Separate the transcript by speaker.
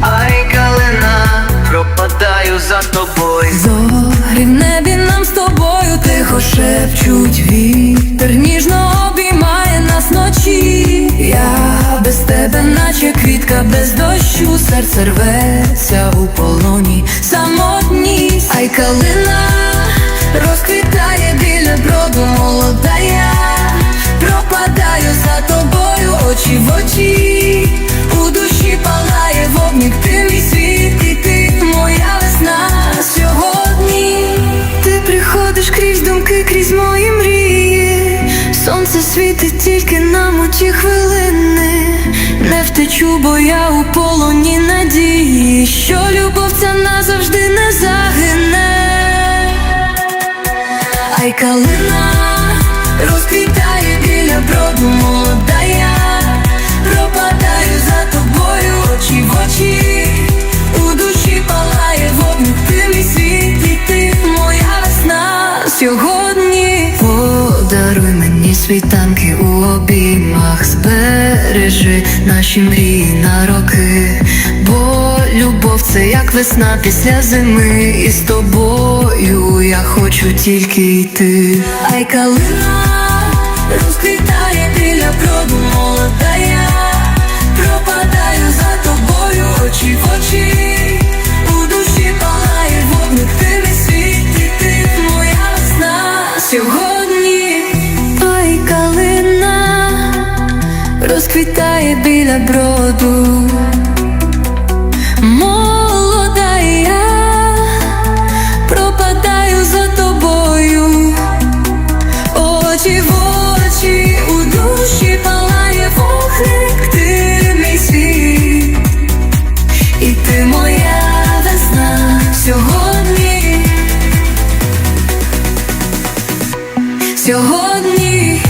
Speaker 1: Ай, калина, пропадаю за тобою.
Speaker 2: Зорі в небі нам з тобою тихо шепчуть Вітер ніжно обіймає нас ночі. Я без тебе, наче квітка без дощу, серце рветься у полоні, самотність, ай калина крізь мої мрії. Сонце світить тільки нам у ті хвилини. Не втечу, бо я у полоні надії, що любов ця назавжди не загине. Ай калина світанки у обіймах, збережи наші мрії на роки, бо любов це як весна після зими, і з тобою я хочу тільки йти. Ай калина розквітає розквітає біля броду. Молода я пропадаю за тобою, очі в очі, у душі палає вогник, ти мій світ, і ти моя весна сьогодні. Сьогодні